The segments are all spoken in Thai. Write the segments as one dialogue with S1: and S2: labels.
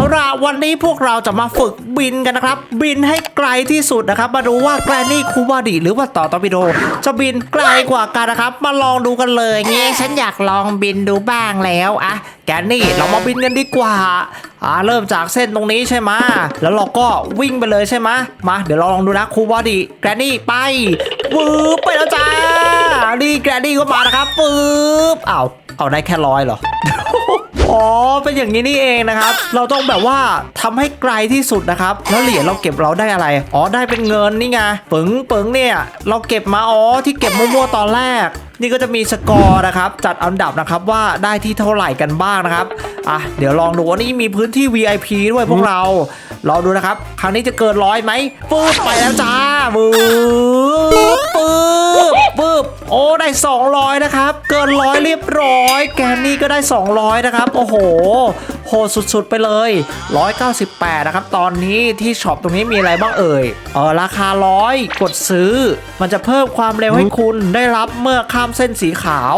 S1: เอาล่ะวันนี้พวกเราจะมาฝึกบินกันนะครับ บินให้ไกลที่สุดนะครับ มาดูว่าแกรนี่คูบาดิหรือว่าต่อตอร์ปิโด จะบินไกลกว่ากันนะครับ มาลองดูกันเลย
S2: เงี้ยฉันอยากลองบินดูบ้างแล้วอะ
S1: แกรนี่เรามาบินกันดีกว่าอ่าเริ่มจากเส้นตรงนี้ใช่ไหมแล้วเราก็วิ่งไปเลยใช่ไหมมา เดี๋ยวเราลองดูนะคูบาดิแกรนี่ไปวืบไปแล้วจ้านี่แกรนี่ก็มานะครับวืบอ้าวเอาได้แค่ร้อยเหรอ อ๋อ เป็นอย่างนี้นี่เองนะครับ เราต้องแบบว่าทำให้ไกลที่สุดนะครับ แล้วเหรียญเราเก็บเราได้อะไร อ๋อ ได้เป็นเงินนี่ไง ปึ๋งปึ๋งเนี่ย เราเก็บมา อ๋อ ที่เก็บมั่วๆตอนแรก นี่ก็จะมีสกอร์นะครับจัดอันดับนะครับว่าได้ที่เท่าไหร่กันบ้างนะครับอะเดี๋ยวลองดูว่านี่มีพื้นที่ VIP ด้วยพวกเราลองดูนะครับ ครั้งนี้จะเกินร้อยไหมปึ๊บไปแล้วจ้าปึ๊บปึ๊บปึ๊บโอ้ได้ 200 นะครับ เกินร้อยเรียบร้อย แกนนี่ก็ได้ 200 นะครับ โอ้โห หดสุดๆไปเลย 198 นะครับ ตอนนี้ที่ช็อปตรงนี้มีอะไรบ้างเอ่ย เออราคาร้อยกดซื้อ มันจะเพิ่มความเร็วให้คุณได้รับเมื่อข้ามเส้นสีขาว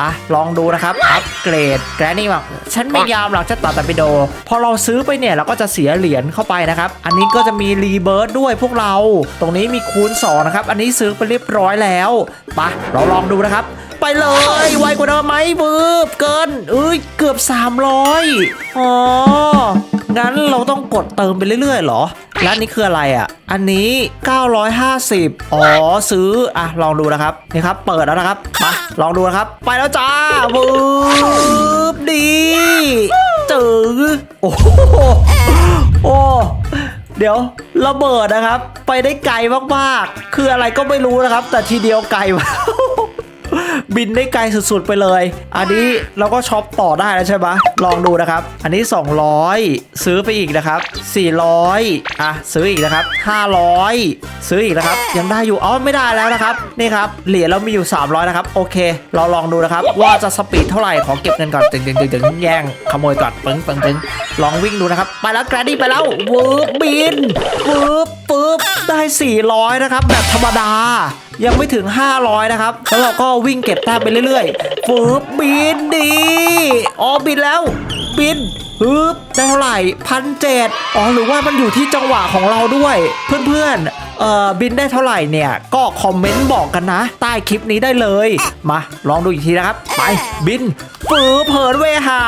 S1: อะ ลองดูนะครับ อัปเกรดแกรนี่บอกฉันไม่ยอมหรอกจะต่อแต่ไปโด พอเราซื้อไปเนี่ย เราก็จะเสียเหรียญเข้าไปนะครับ อันนี้ก็จะมีรีเบิร์ดด้วยพวกเรา ตรงนี้มีคูณ2นะครับ อันนี้ซื้อไปเรียบร้อยแล้วไปะเราลองดูนะครับ ไปเลย ไวกว่าเดิมไหมบืบเกินเอ้ยเกือบ 300อ๋องั้นเราต้องกดเติมไปเรื่อยๆหรอแล้วนนี้คืออะไรอะ อันนี้ 950 อ๋อซื้ออะลองดูนะครับนี่ครับ เปิดแล้วนะครับมาลองดูนะครับ ไปแล้วจ้าบึ๊บดีจือโอ้โหโอ้เดี๋ยวระเบิดนะครับ ไปได้ไกลมากๆ คืออะไรก็ไม่รู้นะครับ แต่ทีเดียวไกลมาก บินได้ไกลสุดๆไปเลย อันนี้เราก็ช็อปต่อได้แล้วใช่ไหมลองดูนะครับ อันนี้ 200 ซื้อไปอีกนะครับ 400 อะ ซื้ออีกนะครับ 500 ซื้ออีกนะครับ ยังได้อยู่อ๋อไม่ได้แล้วนะครับ นี่ครับ เหรียญเรามีอยู่ 300 นะครับ โอเค เราลองดูนะครับ ว่าจะสปีดเท่าไหร่ขอเก็บเงินก่อนตึงตึงตึงตึงแย่งขโมยก่อนปึ้งปึ้งปึ้งลองวิ่งดูนะครับ ไปแล้วแกรดี้ไปแล้ววืบบินวืบ ปึ๊บได้ 400 นะครับ แบบธรรมดา ยังไม่ถึง 500 นะครับ แล้วเราก็วิ่งเก็บแต้มไปเรื่อยๆฟืบบินดีอ๋อบินแล้ว บินฮึบได้เท่าไหร่พันเจ็ดอ๋อหรือว่ามันอยู่ที่จังหวะของเราด้วย เพื่อนๆเอ่อบินได้เท่าไหร่เนี่ย ก็คอมเมนต์บอกกันนะ ใต้คลิปนี้ได้เลย มา ลองดูอีกทีนะครับ ไปบิน ฟืบเผินเวหา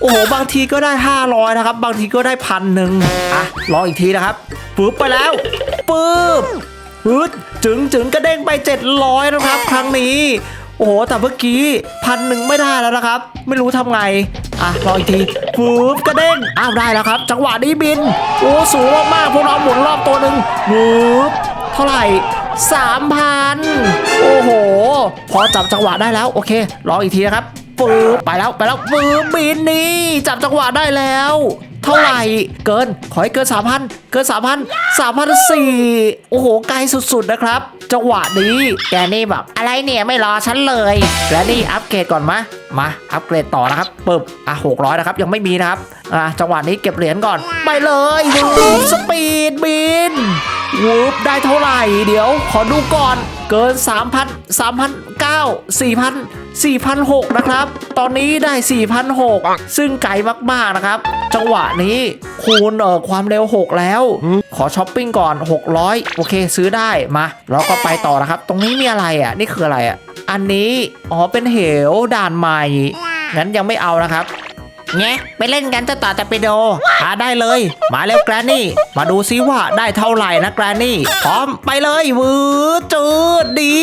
S1: โอ้โห บางทีก็ได้ 500 นะครับ บางทีก็ได้พันหนึ่งอะลองอีกทีนะครับฟืบไปแล้วปึ๊บฮึดจึงจึงกระเด้งไป 700 นะครับ ครั้งนี้ โอ้โห แต่เมื่อกี้พันหนึ่งไม่ได้แล้วนะครับ ไม่รู้ทำไง อะรออีกทีฟืบกระเด้งอ้าวได้แล้วครับ จังหวะนี้บิน โอ้สูงมากๆพวกเราหมุนรอบตัวหนึ่งฟืบเท่าไหร่3,000โอ้โห พอจับจังหวะได้แล้ว โอเครออีกทีนะครับ ฟืบไปแล้วไปแล้วฟืบบินนี่จับจังหวะได้แล้ว เท่าไหร่เกินขอให้เกินสามพันเกินสามพันสามพันสี่โอ้โหไกลสุดๆนะครับ จังหวะนี้แกนี่แบบ
S2: อะไรเนี่ยไม่รอฉันเลย
S1: และนี่อัปเกรดก่อนมะ มาอัปเกรดต่อนะครับปึ๊บอะ600นะครับยังไม่มีนะครับอะจังหวะนี้เก็บเหรียญก่อนไปเลยวูบสปีดบินวูบได้เท่าไหร่ เดี๋ยวขอดูก่อนเกิน 3,000 3,900 4,000 4,600นะครับ ตอนนี้ได้4,600ซึ่งไกลมาก ๆ นะครับ จังหวะนี้คูณเอ่อความเร็ว 6 แล้ว ขอช้อปปิ้งก่อน 600 โอเค ซื้อได้มา แล้วก็ไปต่อนะครับ ตรงนี้มีอะไรอะ นี่คืออะไรอะ อันนี้ อ๋อ เป็นเหวด่านใหม่ งั้นยังไม่เอานะครับ
S2: เงี้ยไปเล่นกันจะต่อแต่ไปโด
S1: หาได้เลย มาเร็วแกรนนี่ มาดูซิว่าได้เท่าไหร่นะแกรนนี่ พร้อมไปเลยวืดจืดดี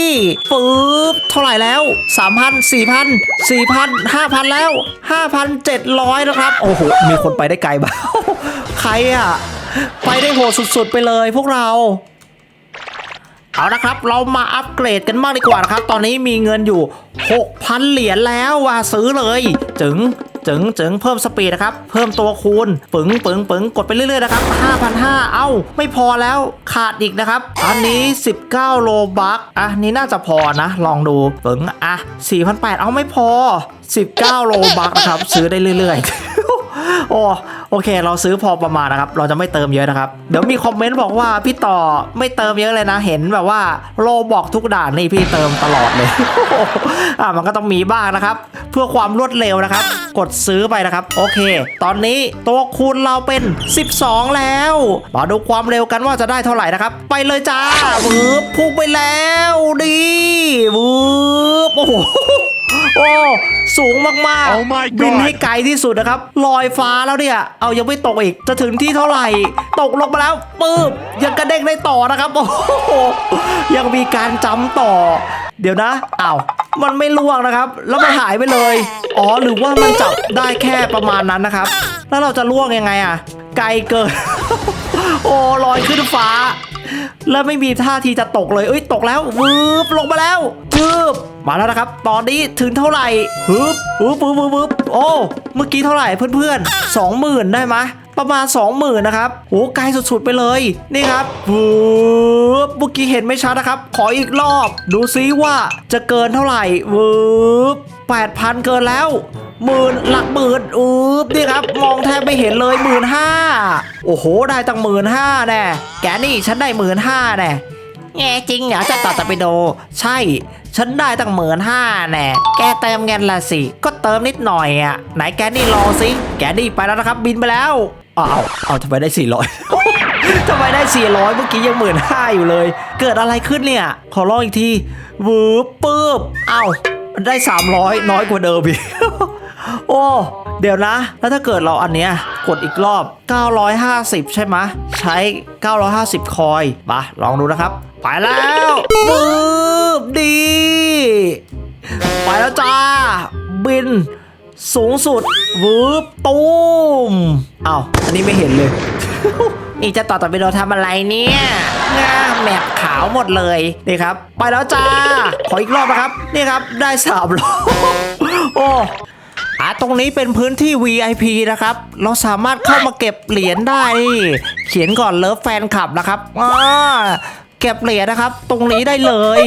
S1: ปึ๊บเท่าไหร่แล้ว3,000 4,000 4,000 5,000แล้ว5,700นะครับ โอ้โห มีคนไปได้ไกลบ้าใครอะ ไปได้โหดสุดๆไปเลยพวกเรา เอานะครับ เรามาอัปเกรดกันบ้างดีกว่านะครับ ตอนนี้มีเงินอยู่ 6,000 เหรียญแล้วว่าซื้อเลยจึงจึงจึงเพิ่มสปีดนะครับ เพิ่มตัวคูณปึงปึงปึงกดไปเรื่อยๆนะครับ5,500เอ้า ไม่พอแล้วขาดอีกนะครับ อันนี้ 19 โลบักอะนี่น่าจะพอนะ ลองดูปึงอะ4,800เอาไม่พอ 19 โลบักนะครับ ซื้อได้เรื่อย ๆ โอ้โอเค เราซื้อพอประมาณนะครับ เราจะไม่เติมเยอะนะครับ เดี๋ยวมีคอมเมนต์บอกว่าพี่ต่อไม่เติมเยอะเลยนะ เห็นแบบว่าโลบอกทุกด่านนี่พี่เติมตลอดเลยอะมันก็ต้องมีบ้างนะครับ เพื่อความรวดเร็วนะครับ กดซื้อไปนะครับ โอเค ตอนนี้ตัวคูณเราเป็น 12 แล้ว มาดูความเร็วกันว่าจะได้เท่าไหร่นะครับ ไปเลยจ้าวืบพุ่งไปแล้วดีวืบโอ้โห โอ้สูงมาก
S3: Oh my
S1: ๆบิน
S3: God
S1: ให้ไกลที่สุดนะครับลอยฟ้าแล้วเนี่ยเอายังไม่ตกอีกจะถึงที่เท่าไหร่ ตกลงมาแล้วปึ๊บยังกระเด้งได้ต่อนะครับโอ้โหยังมีการจำต่อ เดี๋ยวนะอ้าวมันไม่ล่วงนะครับ แล้วมันหายไปเลย อ๋อหรือว่ามันจับได้แค่ประมาณนั้นนะครับ แล้วเราจะล่วงยังไงอะไกลเกิน โอ้ลอยขึ้นฟ้า แล้วไม่มีท่าทีจะตกเลย เอ้ยตกแล้ววืบลงมาแล้ววืบ มาแล้วนะครับ ตอนนี้ถึงเท่าไหร่ฮึบวืบวืบวืบบโอ้ เมื่อกี้เท่าไหร่เพื่อนๆสองหมื่นได้ไหมประมาณ 20,000นะครับโอ้ไกลสุดๆไปเลย นี่ครับวืบเมื่อกี้เห็นไม่ชัดนะครับ ขออีกรอบ ดูซิว่าจะเกินเท่าไหร่วืบ8,000เกินแล้วหมื่นหลักหมื่นอืบนี่ครับ มองแทบไม่เห็นเลยหมื่นห้าโอ้โห ได้ตั้งหมื่นห้าแน่แกนี่ฉันได้หมื่นห้าแน่
S2: แง่จริงเหรอจะต่อตะไปโด
S1: ใช่ ฉันได้ตั้งหมื่นห้าแน่
S2: แกเติมเงินละสิ
S1: ก็เติมนิดหน่อยอะ ไหนแกนี่รอสิ แกนี่ไปแล้วนะครับ บินไปแล้วอ้าวเอาทำไมได้สี่ร้อยทำไมได้สี่ร้อยเมื่อกี้ยังหมื่นห้าอยู่เลย เกิดอะไรขึ้นเนี่ย ขอลองอีกทีวืบปื๊บ เอ้ามันได้อยน้อยกว่าเดิมอีก โอ้ เดี๋ยวนะ แล้วถ้าเกิดเราอันเนี้ยกดอีกรอบ 950 ใช่ไหมใช้ 950 คอยมาลองดูนะครับ ไปแล้วปื๊บดี ไปแล้วจ้า บิน สูงสุดวืบตูมเอ้าอันนี้ไม่เห็นเลย
S2: นี่จะต่อตะไปโดทำอะไรเนี่ยงาแมปขาวหมดเลย
S1: นี่ครับ ไปแล้วจ้า ขออีกรอบนะครับ นี่ครับ ได้สามรอบ โอ้อะ ตรงนี้เป็นพื้นที่ VIP นะครับ เราสามารถเข้ามาเก็บเหรียญได้ เขียนก่อนเลิฟแฟนคลับนะครับอ่า เก็บเหรียญนะครับ ตรงนี้ได้เลย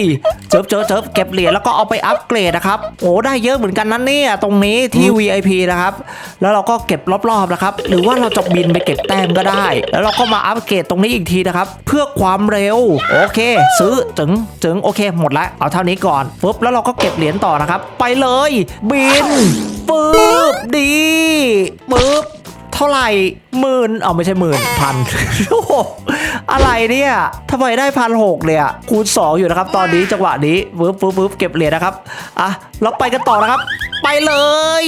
S1: เจิบเจิบเจิบเก็บเหรียญแล้วก็เอาไปอัปเกรดนะครับโอ้ได้เยอะเหมือนกันนะเนี่ยตรงนี้ที่ VIP นะครับ แล้วเราก็เก็บรอบๆนะครับ หรือว่าเราจะบินไปเก็บแต้มก็ได้ แล้วเราก็มาอัปเกรดตรงนี้อีกทีนะครับ เพื่อความเร็ว โอเค ซื้อจึงจึงโอเค หมดแล้วเอาเท่านี้ก่อนปุ๊บแล้วเราก็เก็บเหรียญต่อนะครับ ไปเลย บินปุ๊บดีปุ๊บ เท่าไหร่หมื่นเอาไม่ใช่หมื่นพันโอ้โหอะไรเนี่ยทำไมได้พันหกเนี่ยคูณ 2 อยู่นะครับ ตอนนี้จังหวะนี้วืบวืบวืบเก็บเหรียญนะครับอะเราไปกันต่อนะครับ ไปเลย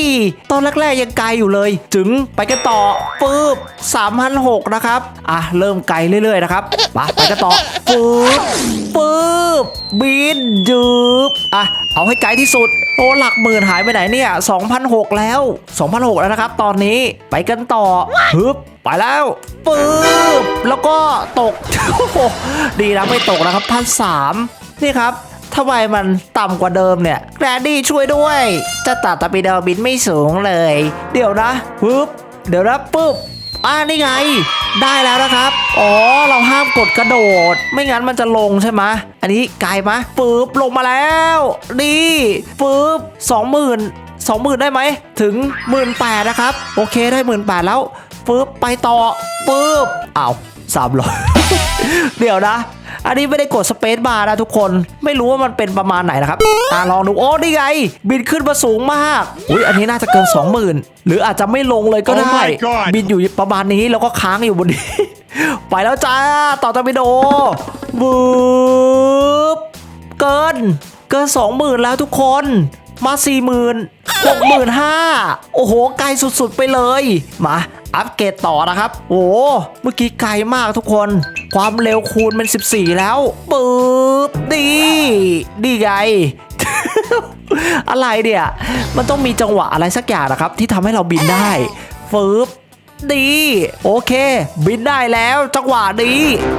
S1: ตอนแรกๆยังไกลอยู่เลย จึงไปกันต่อปึ๊บ3,006นะครับอะเริ่มไกลเรื่อยๆนะครับมาไปกันต่อปึ๊บปึ๊บบินยืบอะเอาให้ไกลที่สุด โอ้หลักหมื่นหายไปไหนเนี่ย2,006 แล้ว 2,006 แล้วนะครับ ตอนนี้ไปกันต่อฮึบไปแล้วปึ๊บแล้วก็ตกโอ้โหดีนะไม่ตกนะครับพันสามนี่ครับทำไมมันต่ำกว่าเดิมเนี่ยแกรนดี้ช่วยด้วย
S2: เจะต่อตะไปโดบินไม่สูงเลย
S1: เดี๋ยวนะปึ๊บเดี๋ยวนะปึ๊บ อ่านี่ไง ได้แล้วนะครับ อ๋อ เราห้ามกดกระโดด ไม่งั้นมันจะลงใช่ไหมอันนี้ไกลไหมปึ๊บลงมาแล้วดีปึ๊บสองหมื่นสองหมื่นได้ไหม ถึงหมื่นแปดนะครับ โอเคได้หมื่นแปดแล้วปึ๊บไปต่อปึ๊บอ้าวสามร้อย เดี๋ยวนะ อันนี้ไม่ได้กดสเปซบาร์นะทุกคน ไม่รู้ว่ามันเป็นประมาณไหนนะครับอ่าลองดู โอ้ นี่ไง บินขึ้นมาสูงมาก อุ้ย อันนี้น่าจะเกิน 20,000 หรืออาจจะไม่ลงเลยก็
S3: Oh
S1: ได้
S3: my God
S1: บินอยู่ประมาณนี้แล้วก็ค้างอยู่บนนี้ ไปแล้วจ้า ต่อตอร์ปิโดวืบเกิน เกิน 20,000 แล้วทุกคน มา40,000 6 5 0 0โอ้โห ไกลสุดๆไปเลย มาอัปเกรดต่อนะครับ โอ้เมื่อกี้ไกลมากทุกคน ความเร็วคูณเป็น 14 แล้วปึ๊บดีดีไงอะไรเดี่ยมันต้องมีจังหวะอะไรสักอย่างนะครับ ที่ทำให้เราบินได้ฟืบ ดี โอเค บินได้แล้วจังหวะดี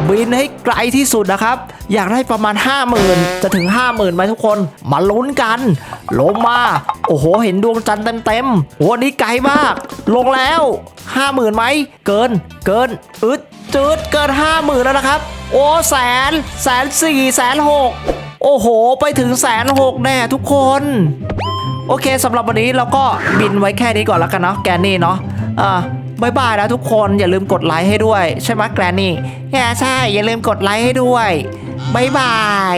S1: บินให้ไกลที่สุดนะครับ อยากได้ประมาณ 50,000 จะถึง 50,000ไหมทุกคน มาลุ้นกัน ลงมา โอ้โห เห็นดวงจันทร์เต็มๆโอ้อันนี้ไกลมาก ลงแล้ว 50,000ไหม เกิน เกิน อึดจืดเกิน 50,000 แล้วนะครับ โอ้แสน แสนสี่แสนหกโอ้โห ไปถึงแสนหกแน่ทุกคน โอเคสำหรับวันนี้เราก็บินไว้แค่นี้ก่อนแล้วกันเนาะแกนนี่เนาะอ่า บายบายนะทุกคนอย่าลืมกดไลค์ให้ด้วย ใช่ไหมแกรนนี่
S2: แย่ใช่อย่าลืมกดไลค์ให้ด้วยบายบาย